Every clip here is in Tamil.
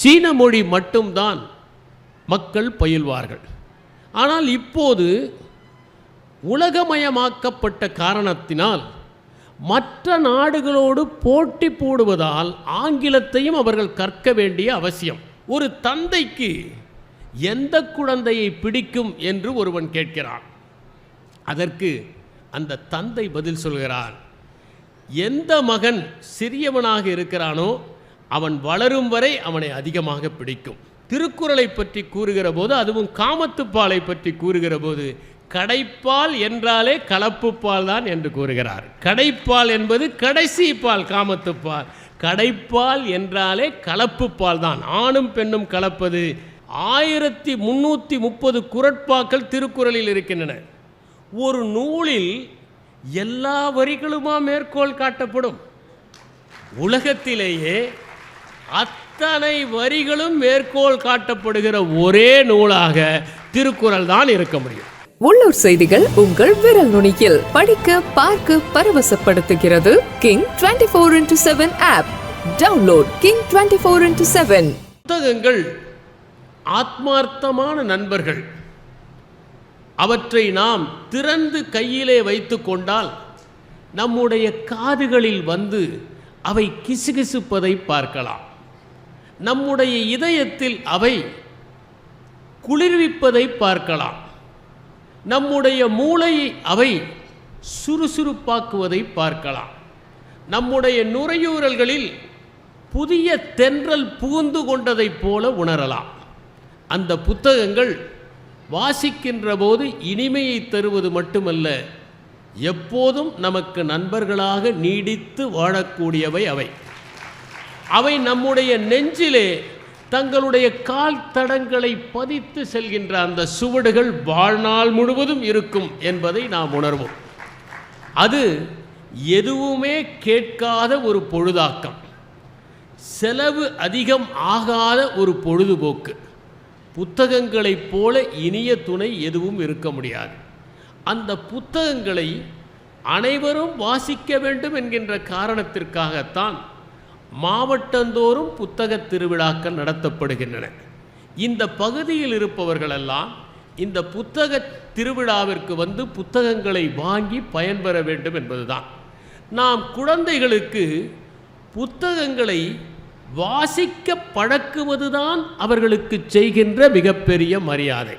சீன மொழி மட்டும்தான் மக்கள் பயில்வார்கள். ஆனால் இப்போது உலகமயமாக்கப்பட்ட காரணத்தினால் மற்ற நாடுகளோடு போட்டி போடுவதால் ஆங்கிலத்தையும் அவர்கள் கற்க வேண்டிய அவசியம். ஒரு தந்தைக்கு எந்த குழந்தையை பிடிக்கும் என்று ஒருவன் கேட்கிறான். அதற்கு அந்த தந்தை பதில் சொல்கிறார். எந்த மகன் சிறியவனாக இருக்கிறானோ அவன் வளரும் வரை அவனை அதிகமாக பிடிக்கும். திருக்குறளை பற்றி கூறுகிற போது அதுவும் காமத்துப்பாலை பற்றி கூறுகிற போது கடைப்பால் என்றாலே கலப்புப்பால் தான் என்று கூறுகிறார். கடைப்பால் என்பது கடைசி பால் காமத்துப்பால் கடைப்பால் என்றாலே கலப்புப்பால் தான். ஆணும் பெண்ணும் கலப்பது ஆயிரத்தி முன்னூற்றி முப்பது குரட்பாக்கள் திருக்குறளில் இருக்கின்றன. ஒரு நூலில் எல்லா வரிகளுமா மேற்கோள் காட்டப்படும்? உலகத்திலேயே அத்தனை வரிகளும் மேற்கோள் காட்டப்படுகிற ஒரே நூலாக திருக்குறள் தான் இருக்க முடியும். உள்ளூர் செய்திகள் உங்கள் விரல் நுனியில். படிக்க பார்க்க பரவசப்படுத்துகிறது king twenty four into seven app download king twenty four into seven புத்தகங்கள் ஆத்மார்த்தமான நண்பர்கள். அவற்றை நாம் திறந்து கையிலே வைத்து கொண்டால் நம்முடைய காதுகளில் வந்து அவை கிசுகிசுப்பதை பார்க்கலாம். நம்முடைய இதயத்தில் அவை குளிர்விப்பதை பார்க்கலாம். நம்முடைய மூளையை அவை சுறுசுறுப்பாக்குவதை பார்க்கலாம். நம்முடைய நுரையூரல்களில் புதிய தென்றல் புகுந்து கொண்டதைப் போல உணரலாம். அந்த புத்தகங்கள் வாசிக்கின்ற போது இனிமையை தருவது மட்டுமல்ல எப்போதும் நமக்கு நண்பர்களாக நீடித்து வாழக்கூடியவை அவை. அவை நம்முடைய நெஞ்சிலே தங்களுடைய கால் தடங்களை பதித்து செல்கின்ற அந்த சுவடுகள் வாழ்நாள் முழுவதும் இருக்கும் என்பதை நாம் உணர்வோம். அது எதுவுமே கேட்காத ஒரு பொழுதாக்கம். செலவு அதிகம் ஆகாத ஒரு பொழுதுபோக்கு. புத்தகங்களைப் போல இனிய துணை எதுவும் இருக்க முடியாது. அந்த புத்தகங்களை அனைவரும் வாசிக்க வேண்டும் என்கின்ற காரணத்திற்காகத்தான் மாவட்டந்தோறும் புத்தக திருவிழாக்கள் நடத்தப்படுகின்றன. இந்த பகுதியில் இருப்பவர்களெல்லாம் இந்த புத்தக திருவிழாவிற்கு வந்து புத்தகங்களை வாங்கி பயன்பெற வேண்டும் என்பதுதான். நாம் குழந்தைகளுக்கு புத்தகங்களை வாசிக்க பழக்குவதுதான் அவர்களுக்கு செய்கின்ற மிகப்பெரிய மரியாதை.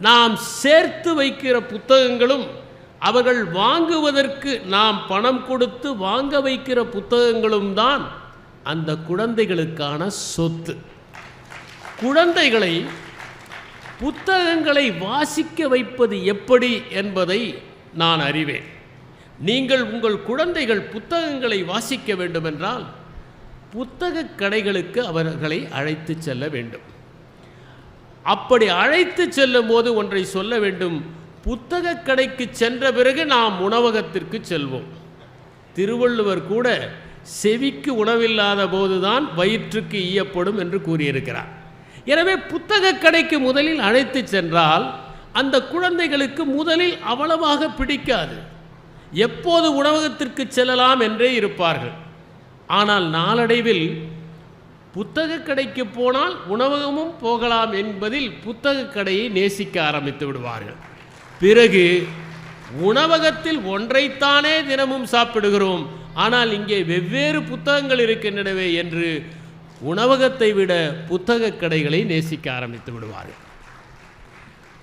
நாம் சேர்த்து வைக்கிற புத்தகங்களும் அவர்கள் வாங்குவதற்கு நாம் பணம் கொடுத்து வாங்க வைக்கிற புத்தகங்களும் தான் அந்த குழந்தைகளுக்கான சொத்து. குழந்தைகளை புத்தகங்களை வாசிக்க வைப்பது எப்படி என்பதை நான் அறிவேன். நீங்கள் உங்கள் குழந்தைகள் புத்தகங்களை வாசிக்க வேண்டுமென்றால் புத்தகக் கடைகளுக்கு அவர்களை அழைத்து செல்ல வேண்டும். அப்படி அழைத்து செல்லும் போது ஒன்றை சொல்ல வேண்டும். புத்தகக் கடைக்கு சென்ற பிறகு நாம் உணவகத்திற்கு செல்வோம். திருவள்ளுவர் கூட செவிக்கு உணவில்லாத போதுதான் வயிற்றுக்கு ஈயப்படும் என்று கூறியிருக்கிறார். எனவே புத்தகக் கடைக்கு முதலில் அழைத்து சென்றால் அந்த குழந்தைகளுக்கு முதலில் அவ்வளவாக பிடிக்காது. எப்போது உணவகத்திற்கு செல்லலாம் என்றே இருப்பார்கள். ஆனால் நாளடைவில் புத்தகக் கடைக்கு போனால் உணவகமும் போகலாம் என்பதில் புத்தகக் கடையை நேசிக்க ஆரம்பித்து விடுவார்கள். பிறகு உணவகத்தில் ஒன்றைத்தானே தினமும் சாப்பிடுகிறோம். ஆனால் இங்கே வெவ்வேறு புத்தகங்கள் இருக்கின்றனவே என்று உணவகத்தை விட புத்தகக் கடைகளை நேசிக்க ஆரம்பித்து விடுவார்கள்.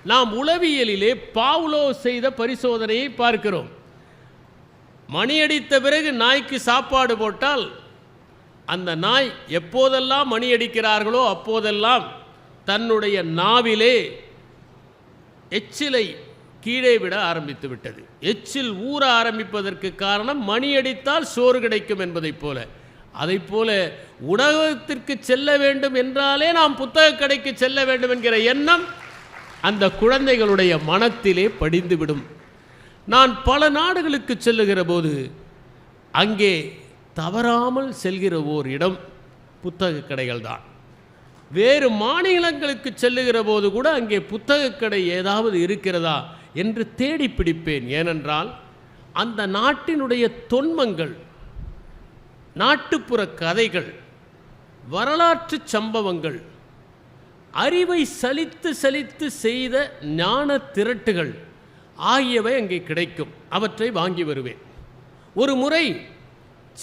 நாம் உளவியலிலே பாவ்லோ செய்த பரிசோதனையை பார்க்கிறோம். மணியடித்த பிறகு நாய்க்கு சாப்பாடு போட்டால் அந்த நாய் எப்போதெல்லாம் மணி அடிக்கிறார்களோ அப்போதெல்லாம் தன்னுடைய நாவிலே எச்சிலை கீழே விட ஆரம்பித்து விட்டது. எச்சில் ஊற ஆரம்பிப்பதற்கு காரணம் மணி அடித்தால் சோறு கிடைக்கும் என்பதைப் போல. அதைப் போல உணவகத்திற்கு செல்ல வேண்டும் என்றாலே நாம் புத்தக கடைக்கு செல்ல வேண்டும் என்கிற எண்ணம் அந்த குழந்தைகளுடைய மனத்திலே படிந்துவிடும். நான் பல நாடுகளுக்கு செல்லுகிற போது அங்கே தவறாமல் செல்கிற ஓர் இடம் புத்தக கடைகள் தான் வேறு மாநிலங்களுக்கு செல்லுகிற போது கூட அங்கே புத்தகக் கடை ஏதாவது இருக்கிறதா? என்று தேடி பிடிப்பேன். ஏனென்றால் அந்த நாட்டினுடைய தொன்மங்கள் நாட்டுப்புற கதைகள் வரலாற்று சம்பவங்கள் அறிவை சலித்து சலித்து செய்த ஞான திரட்டுகள் ஆகியவை அங்கே கிடைக்கும். அவற்றை வாங்கி வருவேன். ஒரு முறை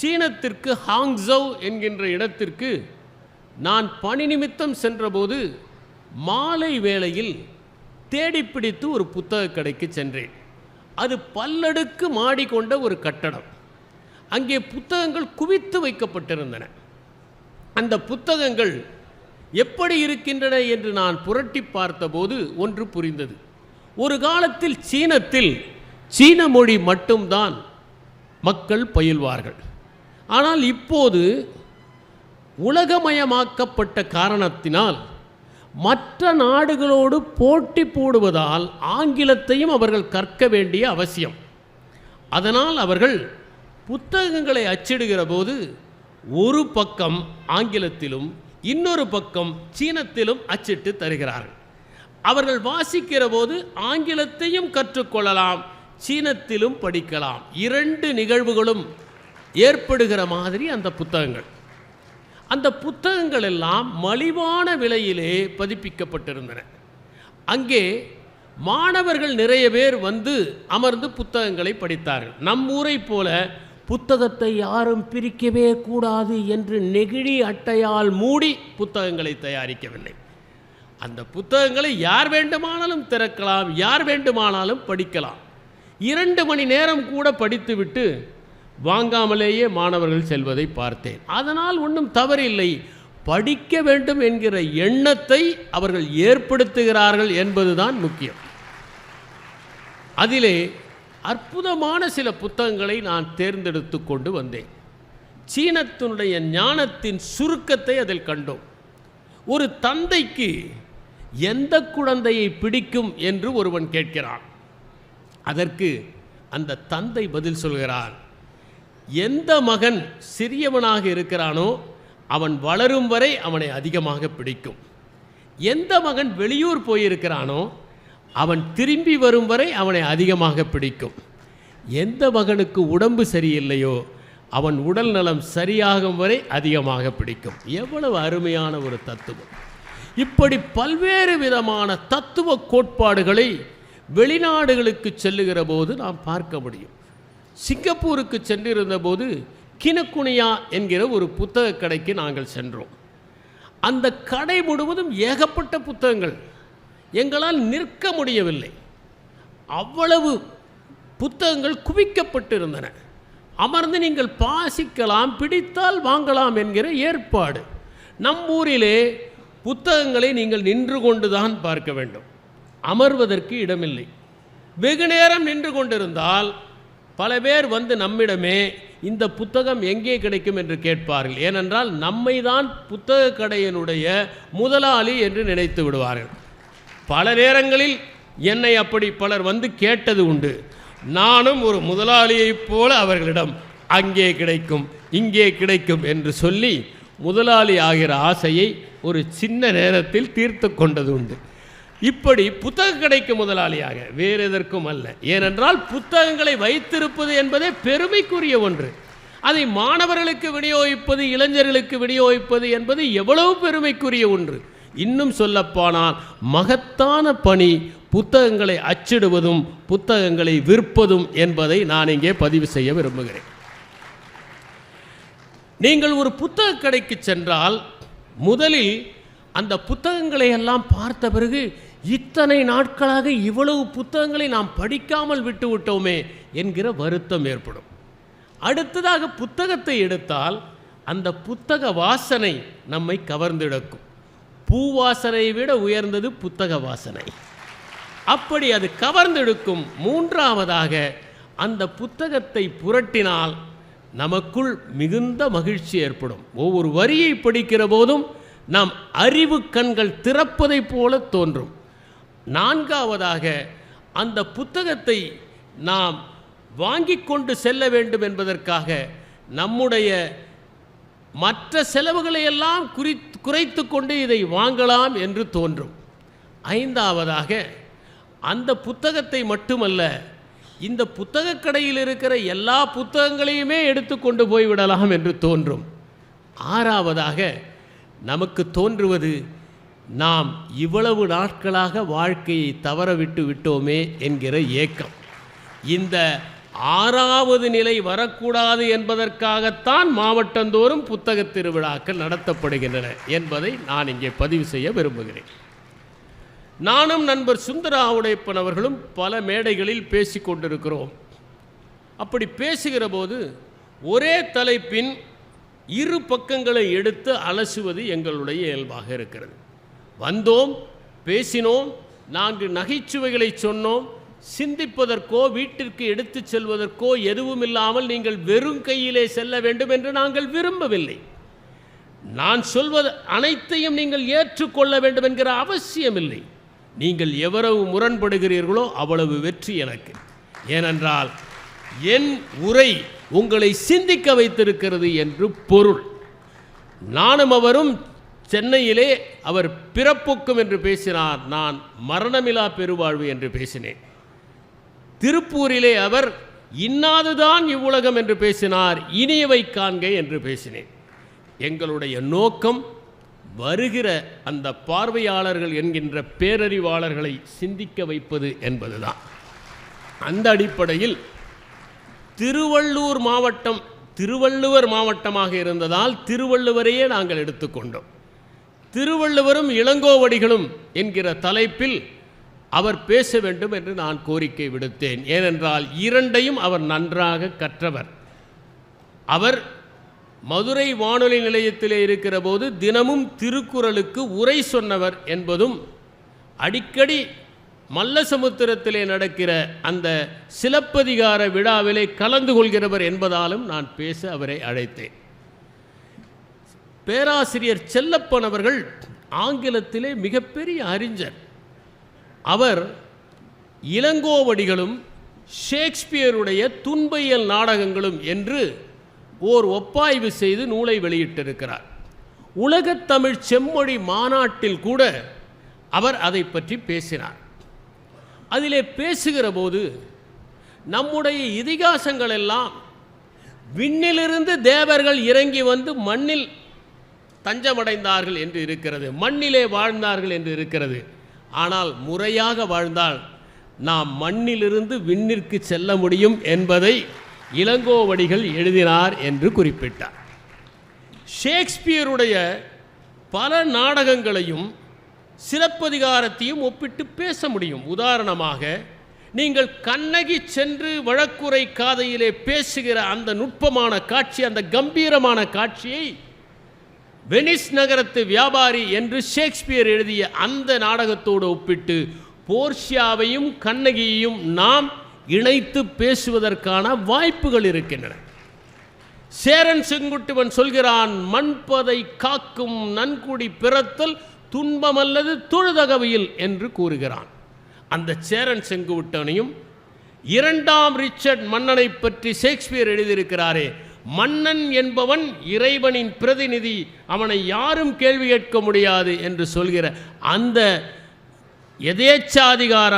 சீனத்திற்கு ஹாங்ஸவ் என்கின்ற இடத்திற்கு நான் பணி நிமித்தம் சென்றபோது மாலை வேளையில் தேடிப்பிடித்து ஒரு புத்தக கடைக்கு சென்றேன். அது பல்லடுக்கு மாடி கொண்ட ஒரு கட்டடம். அங்கே புத்தகங்கள் குவித்து வைக்கப்பட்டிருந்தன. அந்த புத்தகங்கள் எப்படி இருக்கின்றன என்று நான் புரட்டி பார்த்தபோது ஒன்று புரிந்தது. ஒரு காலத்தில் சீனத்தில் சீன மொழி மட்டும்தான் மக்கள் பயில்வார்கள். ஆனால் இப்போது உலகமயமாக்கப்பட்ட காரணத்தினால் மற்ற நாடுகளோடு போட்டி போடுவதால் ஆங்கிலத்தையும் அவர்கள் கற்க வேண்டிய அவசியம். அதனால் அவர்கள் புத்தகங்களை அச்சிடுகிற போது ஒரு பக்கம் ஆங்கிலத்திலும் இன்னொரு பக்கம் சீனத்திலும் அச்சிட்டு தருகிறார்கள். அவர்கள் வாசிக்கிற போது ஆங்கிலத்தையும் கற்றுக்கொள்ளலாம் சீனத்திலும் படிக்கலாம். இரண்டு நிகழ்வுகளும் ஏற்படுகிற மாதிரி அந்த புத்தகங்கள். அந்த புத்தகங்கள் எல்லாம் மலிவான விலையிலே பதிப்பிக்கப்பட்டிருந்தன. அங்கே மாணவர்கள் நிறைய பேர் வந்து அமர்ந்து புத்தகங்களை படித்தார்கள். நம் ஊரை போல புத்தகத்தை யாரும் பிரிக்கவே கூடாது என்று நெகிழி அட்டையால் மூடி புத்தகங்களை தயாரிக்கவில்லை. அந்த புத்தகங்களை யார் வேண்டுமானாலும் திறக்கலாம் யார் வேண்டுமானாலும் படிக்கலாம். இரண்டு மணி நேரம் கூட படித்துவிட்டு வாங்காமலேயே மாணவர்கள் செல்வதை பார்த்தேன். அதனால் ஒன்றும் தவறில்லை. படிக்க வேண்டும் என்கிற எண்ணத்தை அவர்கள் ஏற்படுத்துகிறார்கள் என்பதுதான் முக்கியம். அதிலே அற்புதமான சில புத்தகங்களை நான் தேர்ந்தெடுத்து கொண்டு வந்தேன். சீனத்தினுடைய ஞானத்தின் சுருக்கத்தை அதில் கண்டோம். ஒரு தந்தைக்கு எந்த குழந்தையை பிடிக்கும் என்று ஒருவன் கேட்கிறான். அதற்கு அந்த தந்தை பதில் சொல்கிறான் எந்த மகன் சிறியவனாக இருக்கிறானோ அவன் வளரும் வரை அவனை அதிகமாக பிடிக்கும். எந்த மகன் வெளியூர் போயிருக்கிறானோ அவன் திரும்பி வரும் வரை அவனை அதிகமாக பிடிக்கும். எந்த மகனுக்கு உடம்பு சரியில்லையோ அவன் உடல் நலம் சரியாகும் வரை அதிகமாக பிடிக்கும். எவ்வளவு அருமையான ஒரு தத்துவம். இப்படி பல்வேறு விதமான தத்துவ கோட்பாடுகளை வெளிநாடுகளுக்கு செல்லுகிற போது நாம் பார்க்க முடியும். சிங்கப்பூருக்கு சென்றிருந்த போது கினக்குனியா என்கிற ஒரு புத்தக கடைக்கு நாங்கள் சென்றோம். அந்த கடை முழுவதும் ஏகப்பட்ட புத்தகங்கள். எங்களால் நிற்க முடியவில்லை. அவ்வளவு புத்தகங்கள் குவிக்கப்பட்டிருந்தன. அமர்ந்து நீங்கள் பாசிக்கலாம் பிடித்தால் வாங்கலாம் என்கிற ஏற்பாடு. நம் ஊரிலே புத்தகங்களை நீங்கள் நின்று கொண்டுதான் பார்க்க வேண்டும். அமர்வதற்கு இடமில்லை. வெகு நேரம் நின்று கொண்டிருந்தால் பல பேர் வந்து நம்மிடமே இந்த புத்தகம் எங்கே கிடைக்கும் என்று கேட்பார்கள். ஏனென்றால் நம்மை தான் புத்தக கடையினுடைய முதலாளி என்று நினைத்து விடுவார்கள். பல நேரங்களில் என்னை அப்படி பலர் வந்து கேட்டது உண்டு. நானும் ஒரு முதலாளியைப் போல அவர்களிடம் அங்கே கிடைக்கும் இங்கே கிடைக்கும் என்று சொல்லி முதலாளி ஆகிற ஆசையை ஒரு சின்ன நேரத்தில் தீர்த்து கொண்டது உண்டு. இப்படி புத்தக கடைக்கு முதலாளியாக வேறு எதற்கும் அல்ல. ஏனென்றால் புத்தகங்களை வைத்திருப்பது என்பதே பெருமைக்குரிய ஒன்று. அதை மாணவர்களுக்கு விநியோகிப்பது இளைஞர்களுக்கு விநியோகிப்பது என்பது எவ்வளவு பெருமைக்குரிய ஒன்று. இன்னும் சொல்லப்போனால் மகத்தான பணி புத்தகங்களை அச்சிடுவதும் புத்தகங்களை விற்பதும் என்பதை நான் இங்கே பதிவு செய்ய விரும்புகிறேன். நீங்கள் ஒரு புத்தக கடைக்கு சென்றால் முதலில் அந்த புத்தகங்களை எல்லாம் பார்த்த பிறகு இத்தனை நாட்களாக இவ்வளவு புத்தகங்களை நாம் படிக்காமல் விட்டுவிட்டோமே என்கிற வருத்தம் ஏற்படும். அடுத்ததாக புத்தகத்தை எடுத்தால் அந்த புத்தக வாசனை நம்மை கவர்ந்தெடுக்கும் பூ வாசனையை விட உயர்ந்தது புத்தக வாசனை. அப்படி அது கவர்ந்தெடுக்கும் மூன்றாவதாக அந்த புத்தகத்தை புரட்டினால் நமக்குள் மிகுந்த மகிழ்ச்சி ஏற்படும். ஒவ்வொரு வரியை படிக்கிற போதும் நாம் அறிவு கண்கள் திறப்பதைப் போல தோன்றும். நான்காவதாக அந்த புத்தகத்தை நாம் வாங்கி கொண்டு செல்ல வேண்டும் என்பதற்காக நம்முடைய மற்ற செலவுகளை எல்லாம் குறி குறைத்து கொண்டு இதை வாங்கலாம் என்று தோன்றும். ஐந்தாவதாக அந்த புத்தகத்தை மட்டுமல்ல இந்த புத்தகக் கடையில் இருக்கிற எல்லா புத்தகங்களையுமே எடுத்து கொண்டு போய்விடலாம் என்று தோன்றும். ஆறாவதாக நமக்கு தோன்றுவது நாம் இவ்வளவு நாட்களாக வாழ்க்கையை தவறவிட்டு விட்டோமே என்கிற ஏக்கம். இந்த ஆறாவது நிலை வரக்கூடாது என்பதற்காகத்தான் மாவட்டந்தோறும் புத்தகத் திருவிழாக்கள் நடத்தப்படுகின்றன என்பதை நான் இங்கே பதிவு செய்ய விரும்புகிறேன். நானும் நண்பர் சுந்தரா உடையப்பன் அவர்களும் பல மேடைகளில் பேசிக் கொண்டிருக்கிறோம். அப்படி பேசுகிற போது ஒரே தலைப்பின் இரு பக்கங்களை எடுத்து அலசுவது எங்களுடைய இயல்பாக இருக்கிறது. வந்தோம் பேசினோம் நான்கு நகைச்சுவைகளை சொன்னோம். சிந்திப்பதற்கோ வீட்டிற்கு எடுத்துச் செல்வதற்கோ எதுவும் இல்லாமல் நீங்கள் வெறும் கையிலே செல்ல வேண்டும் என்று நாங்கள் விரும்பவில்லை. நான் சொல்வது அனைத்தையும் நீங்கள் ஏற்றுக்கொள்ள வேண்டும் என்கிற அவசியமில்லை. நீங்கள் எவ்வளவு முரண்படுகிறீர்களோ அவ்வளவு வெற்றி எனக்கு. ஏனென்றால் என் உரை உங்களை சிந்திக்க வைத்திருக்கிறது என்று பொருள். நானும் அவரும் சென்னையிலே அவர் பிறப்புக்கும் என்று பேசினார் நான் மரணமிலா பெருவாழ்வு என்று பேசினேன். திருப்பூரிலே அவர் இன்னாதுதான் இவ்வுலகம் என்று பேசினார் இனியவை காண்க என்று பேசினேன். எங்களுடைய நோக்கம் வருகிற அந்த பார்வையாளர்கள் என்கின்ற பேரறிவாளர்களை சிந்திக்க வைப்பது என்பதுதான். அந்த அடிப்படையில் திருவள்ளூர் மாவட்டம் திருவள்ளுவர் மாவட்டமாக இருந்ததால் திருவள்ளுவரையே நாங்கள் எடுத்துக்கொண்டோம். திருவள்ளுவரும் இளங்கோவடிகளும் என்கிற தலைப்பில் அவர் பேச வேண்டும் என்று நான் கோரிக்கை விடுத்தேன். ஏனென்றால் இரண்டையும் அவர் நன்றாக கற்றவர். அவர் மதுரை வானொலி நிலையத்திலே இருக்கிற போது தினமும் திருக்குறளுக்கு உரை சொன்னவர் என்பதும் அடிக்கடி மல்லசமுத்திரத்திலே நடக்கிற அந்த சிலப்பதிகார விழாவிலே கலந்து கொள்கிறவர் என்பதாலும் நான் பேச அவரை அழைத்தேன். பேராசிரியர் செல்லப்பன் அவர்கள் ஆங்கிலத்திலே மிகப்பெரிய அறிஞர். அவர் இளங்கோவடிகளும் ஷேக்ஸ்பியருடைய துன்பையல் நாடகங்களும் என்று ஓர் ஒப்பாய்வு செய்து நூலை வெளியிட்டிருக்கிறார். உலகத்தமிழ் செம்மொழி மாநாட்டில் கூட அவர் அதை பற்றி பேசினார். அதிலே பேசுகிற போது நம்முடைய இதிகாசங்கள் எல்லாம் விண்ணிலிருந்து தேவர்கள் இறங்கி வந்து மண்ணில் தஞ்சமடைந்தார்கள் என்று இருக்கிறது மண்ணிலே வாழ்ந்தார்கள் என்று இருக்கிறது. ஆனால் முறையாக வாழ்ந்தால் நாம் மண்ணிலிருந்து விண்ணிற்கு செல்ல முடியும் என்பதை இளங்கோவடிகள் எழுதினார் என்று குறிப்பிட்டார். ஷேக்ஸ்பியருடைய பல நாடகங்களையும் சிறப்பதிகாரத்தையும் ஒப்பிட்டு பேச முடியும். உதாரணமாக நீங்கள் கண்ணகி சென்று வழக்குரை காதையிலே பேசுகிற அந்த நுட்பமான காட்சி அந்த கம்பீரமான காட்சியை வெனிஸ் நகரத்து வியாபாரி என்று ஷேக்ஸ்பியர் எழுதிய அந்த நாடகத்தோடு ஒப்பிட்டு போர்ஷியாவையும் கண்ணகியையும் நாம் இணைத்து பேசுவதற்கான வாய்ப்புகள் இருக்கின்றன. சேரன் செங்குட்டுவன் சொல்கிறான் மண்பதை காக்கும் நன்குடி பிறத்தல் துன்பமல்லது தொழுதகவையில் என்று கூறுகிறான். அந்த சேரன் செங்குவிட்டனையும் இரண்டாம் ரிச்சர்ட் மன்னனை பற்றி ஷேக்ஸ்பியர் எழுதியிருக்கிறாரே மன்னன் என்பவன் இறைவனின் பிரதிநிதி. அவனை யாரும் கேள்வி கேட்க முடியாது என்று சொல்கிற அந்த எதேச்சாதிகார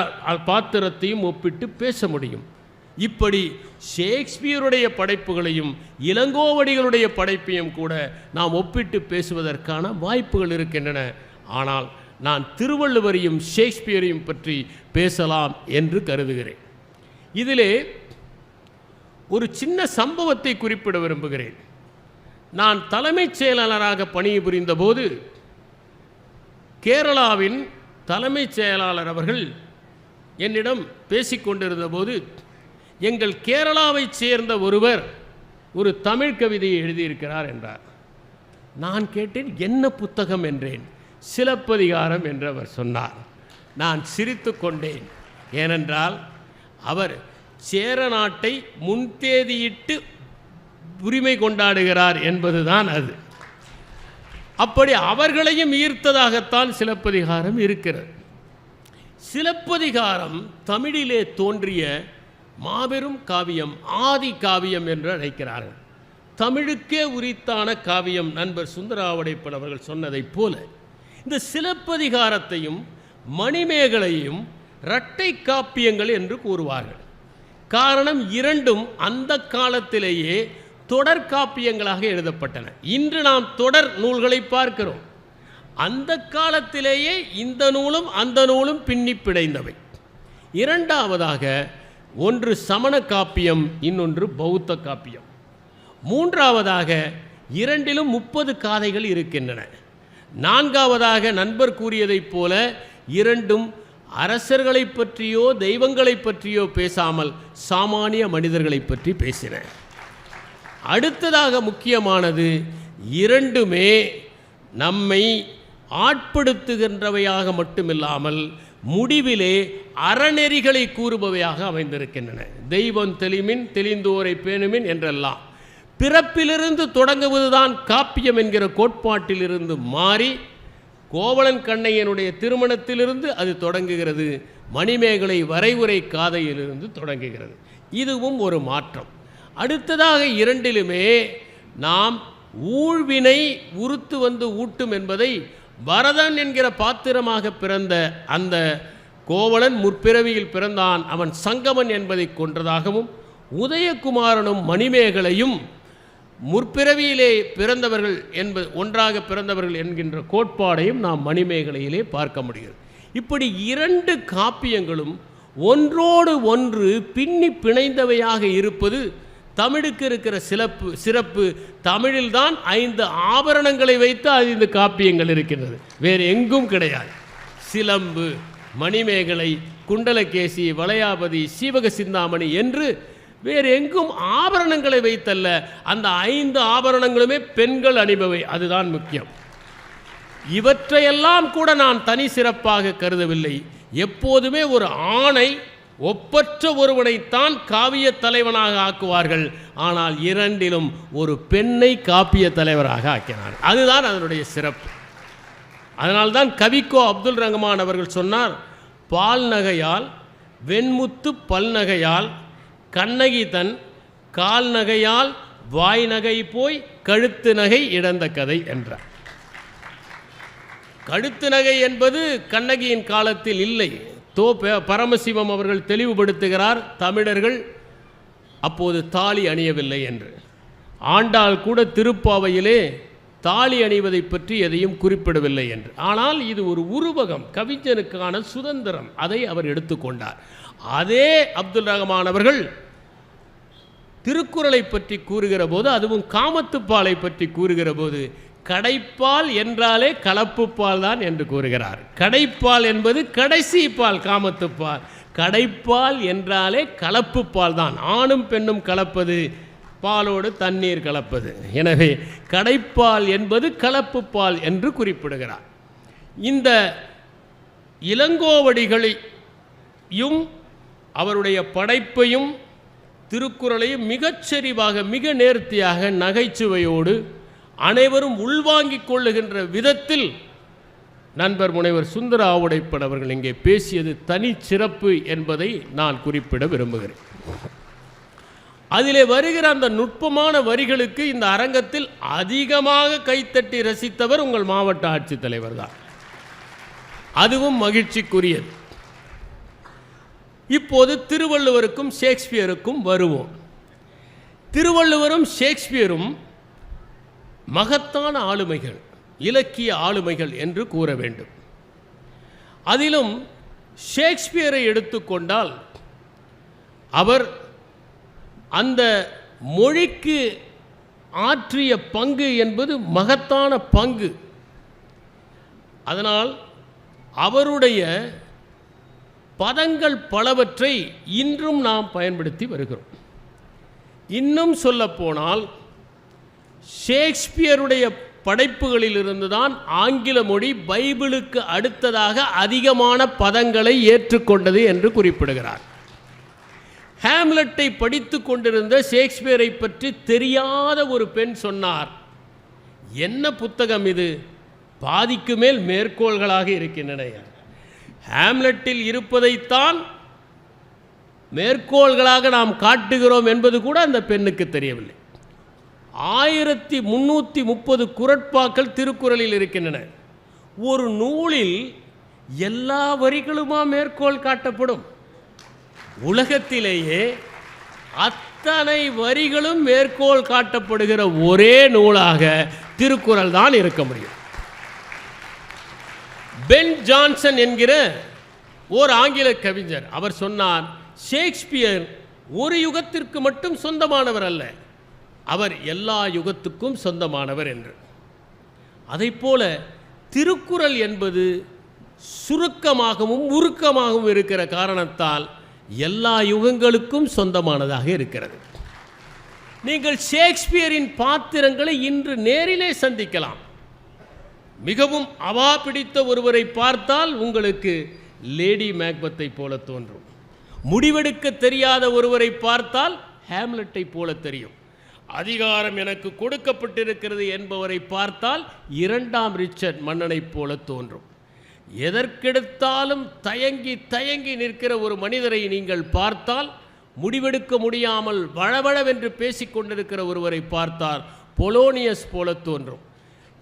பாத்திரத்தையும் ஒப்பிட்டு பேச முடியும். இப்படி ஷேக்ஸ்பியருடைய படைப்புகளையும் இளங்கோவடிகளுடைய படைப்பையும் கூட நாம் ஒப்பிட்டு பேசுவதற்கான வாய்ப்புகள் இருக்கின்றன. ஆனால் நான் திருவள்ளுவரையும் ஷேக்ஸ்பியரையும் பற்றி பேசலாம் என்று கருதுகிறேன். இதிலே ஒரு சின்ன சம்பவத்தை குறிப்பிட விரும்புகிறேன். நான் தலைமைச் செயலாளராக பணிபுரிந்த போது கேரளாவின் தலைமைச் செயலாளர் அவர்கள் என்னிடம் பேசிக்கொண்டிருந்த போது எங்கள் கேரளாவைச் சேர்ந்த ஒருவர் ஒரு தமிழ் கவிதையை எழுதியிருக்கிறார் என்றார். நான் கேட்டேன் என்ன புத்தகம்? என்றேன். சிலப்பதிகாரம் என்று அவர் சொன்னார். நான் சிரித்து கொண்டேன். ஏனென்றால் அவர் சேர நாட்டை முன்தேதியிட்டு உரிமை கொண்டாடுகிறார் என்பதுதான் அது. அப்படி அவர்களையும் ஈர்த்ததாகத்தான் சிலப்பதிகாரம் இருக்கிறது. சிலப்பதிகாரம் தமிழிலே தோன்றிய மாபெரும் காவியம் ஆதி காவியம் என்று அழைக்கிறார்கள். தமிழுக்கே உரித்தான காவியம் நண்பர் சுந்தராவடைப்பன் அவர்கள் சொன்னதைப் போல இந்த சிலப்பதிகாரத்தையும் மணிமேகலையும் இரட்டை காப்பியங்கள் என்று கூறுவார்கள். காரணம் இரண்டும் அந்த காலத்திலேயே தொடர் காப்பியங்களாக எழுதப்பட்டன. இன்று நாம் தொடர் நூல்களை பார்க்கிறோம். அந்த காலத்திலேயே இந்த நூலும் அந்த நூலும் பின்னி பிணைந்தவை. இரண்டாவதாக ஒன்று சமண காப்பியம் இன்னொன்று பௌத்த காப்பியம். மூன்றாவதாக இரண்டிலும் முப்பது காதைகள் இருக்கின்றன. நான்காவதாக நண்பர் கூறியதைப் போல இரண்டும் அரசர்களைப் பற்றியோ தெய்வங்களைப் பற்றியோ பேசாமல் சாமானிய மனிதர்களைப் பற்றி பேசின அடுத்ததாக முக்கியமானது இரண்டுமே நம்மை ஆட்படுத்துகின்றவையாக மட்டுமில்லாமல் முடிவிலே அறநெறிகளை கூறுபவையாக அமைந்திருக்கின்றன. தெய்வம் தெளிமின் தெளிந்தோரை பேணுமின் என்றெல்லாம். பிறப்பிலிருந்து தொடங்குவதுதான் காப்பியம் என்கிற கோட்பாட்டிலிருந்து மாறி கோவலன் கண்ணையனுடைய திருமணத்திலிருந்து அது தொடங்குகிறது. மணிமேகலை வரைவுரை காதையிலிருந்து தொடங்குகிறது. இதுவும் ஒரு மாற்றம். அடுத்ததாக இரண்டிலுமே நாம் ஊழ்வினை உறுத்து வந்து ஊட்டும் என்பதை பரதன் என்கிற பாத்திரமாக பிறந்த அந்த கோவலன் முற்பிறவியில் பிறந்தான். அவன் சங்கமன் என்பதை கொன்றதாகவும் உதயகுமாரனும் மணிமேகலையும் முற்பிறவியிலே பிறந்தவர்கள் என்பது ஒன்றாக பிறந்தவர்கள் என்கின்ற கோட்பாடையும் நாம் மணிமேகலையிலே பார்க்க முடிகிறது. இப்படி இரண்டு காப்பியங்களும் ஒன்றோடு ஒன்று பின்னி பிணைந்தவையாக இருப்பது தமிழுக்கு இருக்கிற சிறப்பு சிறப்பு. தமிழில்தான் ஐந்து ஆபரணங்களை வைத்து ஐந்து காப்பியங்கள் இருக்கின்றது. வேறு எங்கும் கிடையாது. சிலம்பு மணிமேகலை குண்டலகேசி வளையாபதி சீவக சிந்தாமணி என்று வேறு எங்கும் ஆபரணங்களை வைத்தல்ல. அந்த ஐந்து ஆபரணங்களுமே பெண்கள் அணிபவை. அதுதான் முக்கியம். இவற்றையெல்லாம் கூட நான் தனி சிறப்பாக கருதவில்லை. எப்போதுமே ஒரு ஆணை ஒப்பற்ற ஒருவனைத்தான் காவிய தலைவனாக ஆக்குவார்கள். ஆனால் இரண்டிலும் ஒரு பெண்ணை காப்பிய தலைவராக ஆக்கினார். அதுதான் அதனுடைய சிறப்பு. அதனால்தான் கவிக்கோ அப்துல் ரஹ்மான் அவர்கள் சொன்னார் பால் நகையால் வெண்முத்து பல்நகையால் கண்ணகி தன் கால் நகையால் வாய் நகை போய் கழுத்து நகை இழந்த கதை என்றார். கழுத்து நகை என்பது கண்ணகியின் காலத்தில் இல்லை. தோ பரமசிவம் அவர்கள் தெளிவுபடுத்துகிறார் தமிழர்கள் அப்போது தாலி அணியவில்லை என்று. ஆண்டாள் கூட திருப்பாவையிலே தாலி அணிவதை பற்றி எதையும் குறிப்பிடவில்லை என்று. ஆனால் இது ஒரு உருவகம் கவிஞனுக்கான சுதந்திரம் அதை அவர் எடுத்துக்கொண்டார் அதே அப்துல் ரஹ்மான் அவர்கள் திருக்குறளை பற்றி கூறுகிற போது அதுவும் காமத்துப்பாலை பற்றி கூறுகிற போது கடைப்பால் என்றாலே கலப்புப்பால் தான் என்று கூறுகிறார். கடைப்பால் என்பது கடைசி பால் காமத்துப்பால் கடைப்பால் என்றாலே கலப்புப்பால் தான். ஆணும் பெண்ணும் கலப்பது பாலோடு தண்ணீர் கலப்பது. எனவே கடைப்பால் என்பது கலப்புப்பால் என்று குறிப்பிடுகிறார். இந்த இளங்கோவடிகளையும் அவருடைய படைப்பையும் திருக்குறளையும் மிகச்சரிவாக மிக நேர்த்தியாக நகைச்சுவையோடு அனைவரும் உள்வாங்கிக் கொள்ளுகின்ற விதத்தில் நண்பர் முனைவர் சுந்தர ஆவுடைப்பன் அவர்கள் இங்கே பேசியது தனிச்சிறப்பு என்பதை நான் குறிப்பிட விரும்புகிறேன். அதிலே வருகிற அந்த நுட்பமான வரிகளுக்கு இந்த அரங்கத்தில் அதிகமாக கைத்தட்டி ரசித்தவர் உங்கள் மாவட்ட ஆட்சித்தலைவர் தான். அதுவும் மகிழ்ச்சிக்குரியது. இப்போது திருவள்ளுவருக்கும் ஷேக்ஸ்பியருக்கும் வருவோம். திருவள்ளுவரும் ஷேக்ஸ்பியரும் மகத்தான ஆளுமைகள் இலக்கிய ஆளுமைகள் என்று கூற வேண்டும். அதிலும் ஷேக்ஸ்பியரை எடுத்துக்கொண்டால் அவர் அந்த மொழிக்கு ஆற்றிய பங்கு என்பது மகத்தான பங்கு. அதனால் அவருடைய பதங்கள் பலவற்றை இன்றும் நாம் பயன்படுத்தி வருகிறோம். இன்னும் சொல்லப்போனால் ஷேக்ஸ்பியருடைய படைப்புகளிலிருந்து தான் ஆங்கில மொழி பைபிளுக்கு அடுத்ததாக அதிகமான பதங்களை ஏற்றுக்கொண்டது என்று குறிப்பிடுகிறார். ஹேம்லெட்டை படித்து கொண்டிருந்த ஷேக்ஸ்பியரை பற்றி தெரியாத ஒரு பெண் சொன்னார் என்ன புத்தகம் இது? பாதிக்கு மேல் மேற்கோள்களாக இருக்கின்றன. ஹேம்லெட்டில் இருப்பதைத்தான் மேற்கோள்களாக நாம் காட்டுகிறோம் என்பது கூட அந்த பெண்ணுக்கு தெரியவில்லை. ஆயிரத்தி முன்னூற்றி முப்பது குரட்பாக்கள் திருக்குறளில் இருக்கின்றன. ஒரு நூலில் எல்லா வரிகளுமா மேற்கோள் காட்டப்படும்? உலகத்திலேயே அத்தனை வரிகளும் மேற்கோள் காட்டப்படுகிற ஒரே நூலாக திருக்குறள் தான் இருக்க முடியும். பென் ஜான்சன் என்கிற ஓர் ஆங்கில கவிஞர். அவர் சொன்னார் ஷேக்ஸ்பியர் ஒரு யுகத்திற்கு மட்டும் சொந்தமானவர் அல்ல. அவர் எல்லா யுகத்துக்கும் சொந்தமானவர் என்று. அதைப்போல திருக்குறள் என்பது சுருக்கமாகவும் உருக்கமாகவும் இருக்கிற காரணத்தால் எல்லா யுகங்களுக்கும் சொந்தமானதாக இருக்கிறது. நீங்கள் ஷேக்ஸ்பியரின் பாத்திரங்களை இன்று நேரிலே சந்திக்கலாம். மிகவும் அவா பிடித்த ஒருவரை பார்த்தால் உங்களுக்கு லேடி மேக்பத்தை போல தோன்றும். முடிவெடுக்க தெரியாத ஒருவரை பார்த்தால் ஹேம்லெட்டை போல தெரியும். அதிகாரம் எனக்கு கொடுக்கப்பட்டிருக்கிறது என்பவரை பார்த்தால் இரண்டாம் ரிச்சர்ட் மன்னனைப் போல தோன்றும். எதற்கெடுத்தாலும் தயங்கி தயங்கி நிற்கிற ஒரு மனிதரை நீங்கள் பார்த்தால் முடிவெடுக்க முடியாமல் வளவளவென்று பேசிக்கொண்டிருக்கிற ஒருவரை பார்த்தால் பொலோனியஸ் போல தோன்றும்.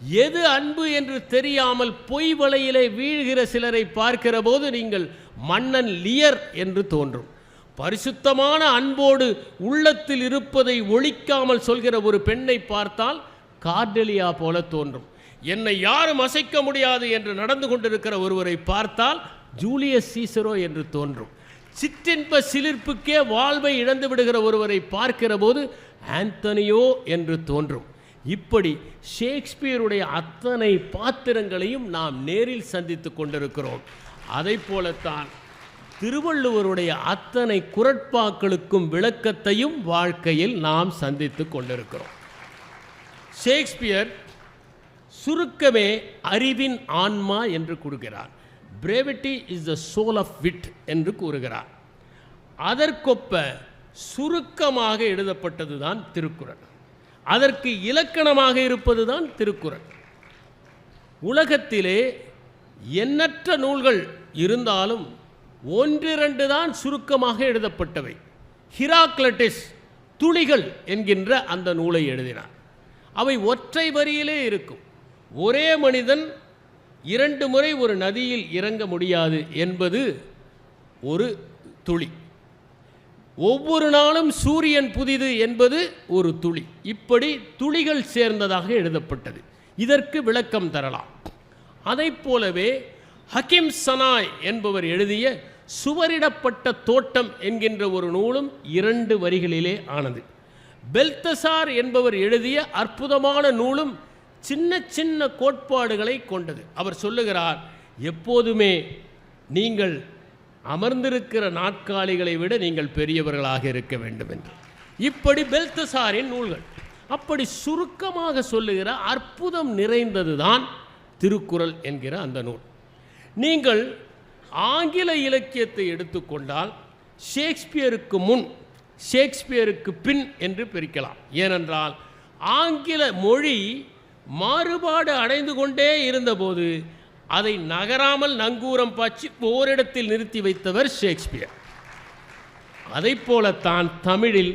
எது அன்பு என்று தெரியாமல் பொய் வலையிலே வீழ்கிற சிலரை பார்க்கிற போது நீங்கள் மன்னன் லியர் என்று தோன்றும். பரிசுத்தமான அன்போடு உள்ளத்தில் இருப்பதை ஒழிக்காமல் சொல்கிற ஒரு பெண்ணை பார்த்தால் கார்டெலியா போல தோன்றும். என்னை யாரும் அசைக்க முடியாது என்று நடந்து கொண்டிருக்கிற ஒருவரை பார்த்தால் ஜூலியஸ் சீசரோ என்று தோன்றும். சிற்றின்ப சிலிர்ப்புக்கே வாழ்வை இழந்து விடுகிற ஒருவரை பார்க்கிற போது ஆந்தனியோ என்று தோன்றும். இப்படி ஷேக்ஸ்பியருடைய அத்தனை பாத்திரங்களையும் நாம் நேரில் சந்தித்து கொண்டிருக்கிறோம். அதை போலத்தான் திருவள்ளுவருடைய அத்தனை குரட்பாக்களுக்கும் விளக்கத்தையும் வாழ்க்கையில் நாம் சந்தித்து கொண்டிருக்கிறோம். ஷேக்ஸ்பியர் சுருக்கமே அறிவின் ஆன்மா என்று கூறுகிறார். Brevity is the soul of wit என்று கூறுகிறார். அதற்கொப்ப சுருக்கமாக எழுதப்பட்டதுதான் திருக்குறள். அதற்கு இலக்கணமாக இருப்பதுதான் திருக்குறள். உலகத்திலே எண்ணற்ற நூல்கள் இருந்தாலும் ஒன்றிரண்டு தான் சுருக்கமாக எழுதப்பட்டவை. ஹிராக்லட்டிஸ் துளிகள் என்கின்ற அந்த நூலை எழுதினார். அவை ஒற்றை வரியிலே இருக்கும். ஒரே மனிதன் இரண்டு முறை ஒரு நதியில் இறங்க முடியாது என்பது ஒரு துளி. ஒவ்வொரு நாளும் சூரியன் புதிது என்பது ஒரு துளி. இப்படி துளிகள் சேர்ந்ததாக எழுதப்பட்டது. இதற்கு விளக்கம் தரலாம். அதைப் போலவே ஹக்கிம் சனாய் என்பவர் எழுதிய சுவரிடப்பட்ட தோட்டம் என்கின்ற ஒரு நூலும் இரண்டு வரிகளிலே ஆனது. பெல்தசார் என்பவர் எழுதிய அற்புதமான நூலும் சின்ன சின்ன கோட்பாடுகளை கொண்டது. அவர் சொல்லுகிறார் எப்போதுமே நீங்கள் அமர்ந்திருக்கிற நாட்காலிகளை விட நீங்கள் பெரியவர்களாக இருக்க வேண்டும் என்று. இப்படி பெல்தசாரின் நூல்கள் அப்படி சுருக்கமாக சொல்லுகிற அற்புதம் நிறைந்ததுதான் திருக்குறள் என்கிற அந்த நூல். நீங்கள் ஆங்கில இலக்கியத்தை எடுத்துக்கொண்டால் ஷேக்ஸ்பியருக்கு முன் ஷேக்ஸ்பியருக்கு பின் என்று பிரிக்கலாம். ஏனென்றால் ஆங்கில மொழி மாறுபாடு அடைந்து கொண்டே இருந்தபோது அதை நகராமல் நங்கூரம் பாய்ச்சி ஓரிடத்தில் நிறுத்தி வைத்தவர் ஷேக்ஸ்பியர். அதைப் போலத்தான் தமிழில்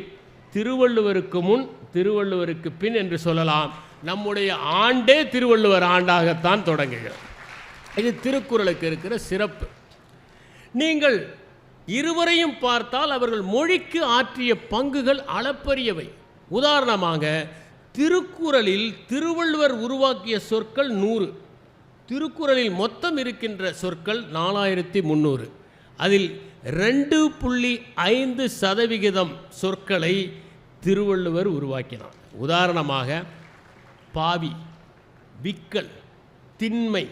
திருவள்ளுவருக்கு முன் திருவள்ளுவருக்கு பின் என்று சொல்லலாம். நம்முடைய ஆண்டே திருவள்ளுவர் ஆண்டாகத்தான் தொடங்குகிறது இது திருக்குறளுக்கு இருக்கிற சிறப்பு. நீங்கள் இருவரையும் பார்த்தால் அவர்கள் மொழிக்கு ஆற்றிய பங்குகள் அளப்பரியவை. உதாரணமாக திருக்குறளில் திருவள்ளுவர் உருவாக்கிய சொற்கள் நூறு. திருக்குறளில் மொத்தம் இருக்கின்ற சொற்கள் நாலாயிரத்தி முந்நூறு. அதில் ரெண்டு புள்ளி ஐந்து சதவிகிதம் சொற்களை திருவள்ளுவர் உருவாக்கினார். உதாரணமாக பாவி விக்கல் திண்மை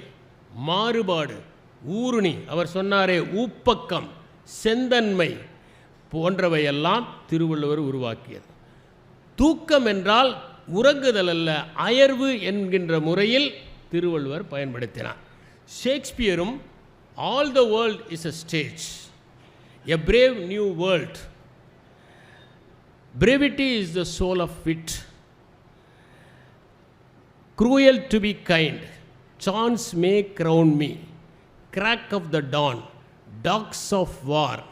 மாறுபாடு ஊருணி அவர் சொன்னாரே ஊப்பக்கம் செந்தன்மை போன்றவையெல்லாம் திருவள்ளுவர் உருவாக்கியது. தூக்கம் என்றால் உறங்குதல் அல்ல அயர்வு என்கின்ற முறையில் திருவள்ளுவர் பயன்படுத்தினார் ஷேக்ஸ்பியரும் all the world is a stage a brave new world brevity is the soul of wit cruel to be kind chance may crown me crack of the dawn dogs of war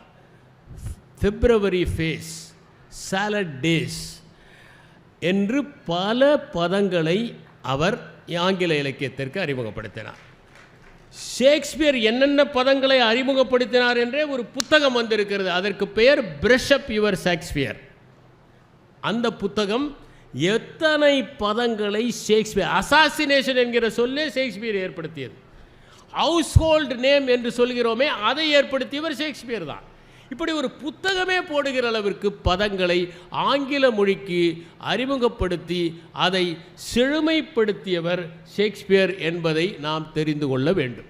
February face salad days என்று பல பதங்களை அவர் ஆங்கில இலக்கியத்திற்கு அறிமுகப்படுத்தினார். ஷேக்ஸ்பியர் என்னென்ன பதங்களை அறிமுகப்படுத்தினார் என்றே ஒரு புத்தகம் வந்திருக்கிறது. அதற்கு பெயர் பிரஷப் யுவர் ஷேக்ஸ்பியர் அந்த புத்தகம் எத்தனை பதங்களை ஷேக்ஸ்பியர் அசாசினேஷன் என்கிற சொல்லே ஷேக்ஸ்பியர் ஏற்படுத்தியது. ஹவுஸ்ஹோல்டு நேம் என்று சொல்கிறோமே அதை ஏற்படுத்தியவர் ஷேக்ஸ்பியர் தான். இப்படி ஒரு புத்தகமே போடுகிற அளவிற்கு பதங்களை ஆங்கில மொழிக்கு அறிமுகப்படுத்தி அதை செழுமைப்படுத்தியவர் ஷேக்ஸ்பியர் என்பதை நாம் தெரிந்து கொள்ள வேண்டும்.